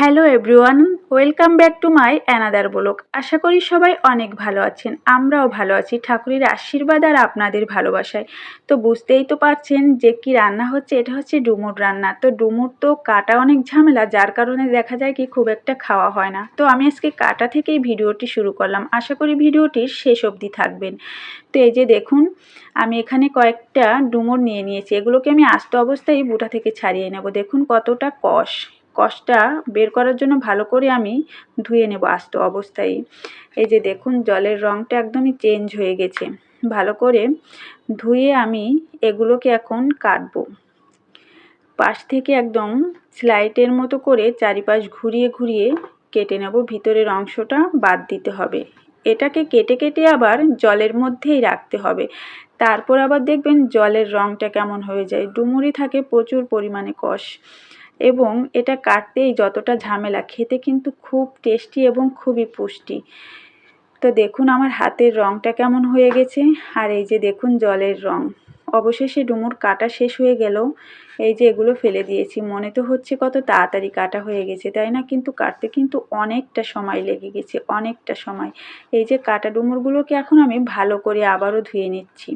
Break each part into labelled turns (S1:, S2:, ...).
S1: Hello everyone, welcome back to my another blog. আশা করি সবাই অনেক ভালো আছেন, আমরাও ভালো আছি। ঠাকুরের আশীর্বাদ আর আপনাদের ভালোবাসায়। তো বুঝতেই তো পারছেন যে কি রান্না হচ্ছে, এটা হচ্ছে ডুমুর রান্না। তো ডুমুর তো কাটা অনেক ঝামেলা, যার কারণে দেখা যায় কি খুব একটা খাওয়া হয় না। তো আমি আজকে কাটা থেকেই ভিডিওটি শুরু করলাম। আশা করি ভিডিওটির শেষ অবধি থাকবেন। তো এই যে দেখুন, আমি এখানে কয়েকটা ডুমুর নিয়ে নিয়েছি। এগুলোকে আমি আস্ত অবস্থায় বুটা থেকে ছাড়িয়ে নেব। দেখুন কতটা কষ। কষটা বের করার জন্য ভালো করে আমি ধুয়ে নেব আস্ত অবস্থায়। এই যে দেখুন, জলের রঙটা একদমই চেঞ্জ হয়ে গেছে। ভালো করে ধুয়ে আমি এগুলোকে এখন কাটবো। পাশ থেকে একদম স্লাইটের মতো করে চারিপাশ ঘুরিয়ে ঘুরিয়ে কেটে নেব। ভিতরের অংশটা বাদ দিতে হবে। এটাকে কেটে কেটে আবার জলের মধ্যেই রাখতে হবে। তারপর আবার দেখবেন জলের রঙটা কেমন হয়ে যায়। ডুমুরি থাকে প্রচুর পরিমাণে কষ। এবং এটা কাটতেই যতটা ঝামেলা, খেতে কিন্তু খুব টেস্টি এবং খুবই পুষ্টি। তো দেখুন আমার হাতের রঙটা কেমন হয়ে গেছে, আর এই যে দেখুন জলের রং। অবশেষে ডুমুর কাটা শেষ হয়ে গেল। এই যে এগুলো ফেলে দিয়েছি। মনে তো হচ্ছে কত তাড়াতাড়ি কাটা হয়ে গেছে, তাই না? কিন্তু কাটতে কিন্তু অনেকটা সময় লেগে গেছে, অনেকটা সময়। এই যে কাটা ডুমুরগুলোকে এখন আমি ভালো করে আবারও ধুয়ে নিচ্ছি।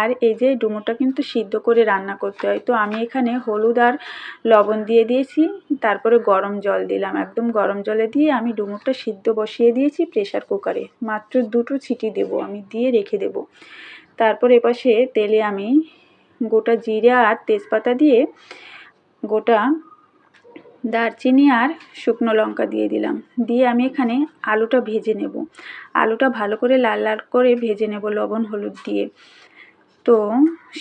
S1: আর এই যে ডুমোটা কিন্তু সিদ্ধ করে রান্না করতে হয়। তো আমি এখানে হলুদ আর লবণ দিয়ে দিয়েছি, তারপরে গরম জল দিলাম। একদম গরম জলে দিয়ে আমি ডুমুরটা সিদ্ধ বসিয়ে দিয়েছি প্রেশার কুকারে। মাত্র দুটো ছিটি দেব, আমি দিয়ে রেখে দেব। তারপর এপাশে তেলে আমি গোটা জিরা আর তেজপাতা দিয়ে গোটা দারচিনি আর শুকনো লঙ্কা দিয়ে দিলাম। দিয়ে আমি এখানে আলুটা ভেজে নেব। আলুটা ভালো করে লাল লাল করে ভেজে নেব লবণ হলুদ দিয়ে। তো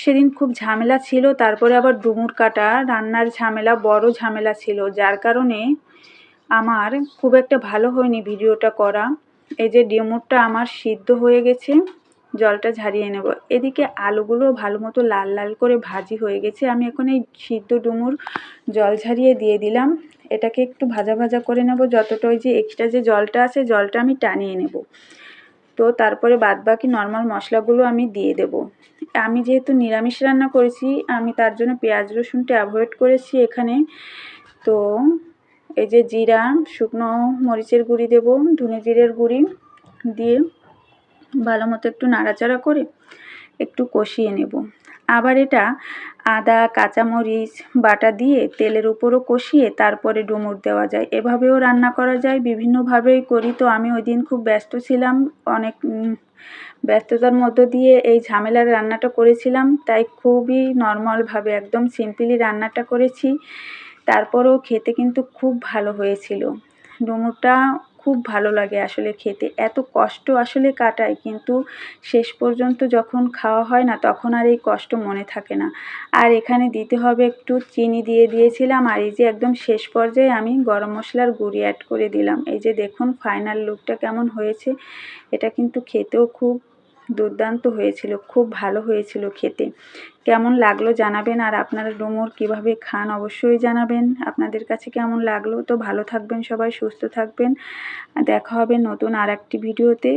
S1: সেদিন খুব ঝামেলা ছিল, তারপরে আবার ডুমুর কাটা, রান্নার ঝামেলা, বড় ঝামেলা ছিল। যার কারণে আমার খুব একটা ভালো হয়নি ভিডিওটা করা। এই যে ডুমুরটা আমার সিদ্ধ হয়ে গেছে, জলটা ঝারিয়ে নেব। এদিকে আলুগুলো ভালো মতো লাল লাল করে ভাজি হয়ে গেছে। আমি এখন এই সিদ্ধ ডুমুর জল ঝারিয়ে দিয়ে দিলাম। এটাকে একটু ভাজা ভাজা করে নেব, যতটা ওই যে এক্সট্রা যে জলটা আছে, জলটা আমি টানিয়ে নেব। তো তারপরে বাদবাকি নর্মাল মশলাগুলো আমি দিয়ে দেব। আমি যেহেতু নিরামিষ রান্না করেছি, আমি তার জন্য পেঁয়াজ রসুনটা অ্যাভয়েড করেছি এখানে। তো এই যে জিরা, শুকনো মরিচের গুঁড়ি দেব, ধনে জিরের গুঁড়ি দিয়ে ভালো মতো একটু নাড়াচাড়া করে একটু কষিয়ে নেব। আবার এটা আদা, কাঁচামরিচ, বাটা দিয়ে তেলের উপরও কষিয়ে তারপরে ডুমুর দেওয়া যায়। এভাবেও রান্না করা যায়। বিভিন্নভাবেই করি তো। আমি ওই দিন খুব ব্যস্ত ছিলাম। অনেক ব্যস্ততার মধ্য দিয়ে এই ঝামেলার রান্নাটা করেছিলাম। তাই খুবই নর্মালভাবে, একদম সিম্পলি রান্নাটা করেছি। তারপরেও খেতে কিন্তু খুব ভালো হয়েছিল। ডুমুরটা খুব ভালো লাগে আসলে খেতে। এত কষ্ট আসলে কাটায় কিন্তু শেষ পর্যন্ত যখন খাওয়া হয় না তখন আর এই কষ্ট মনে থাকে না। আর এখানে দিতে হবে একটু চিনি দিয়ে দিয়েছিলাম আর এই যে একদম শেষ পর্যায়ে আমি গরম মশলার গুঁড়ি অ্যাড করে দিলাম। এই যে দেখুন ফাইনাল লুকটা কেমন হয়েছে। এটা কিন্তু খেতেও খুব দুর্দান্ত হয়েছিল, খুব ভালো হয়েছিল খেতে। কেমন লাগল জানাবেন আর আপনারা ডুমুর কীভাবে খান অবশ্যই জানাবেন। আপনাদের কাছে কেমন লাগল? তো ভালো থাকবেন সবাই, সুস্থ থাকবেন। দেখা হবে নতুন আর একটি ভিডিওতে।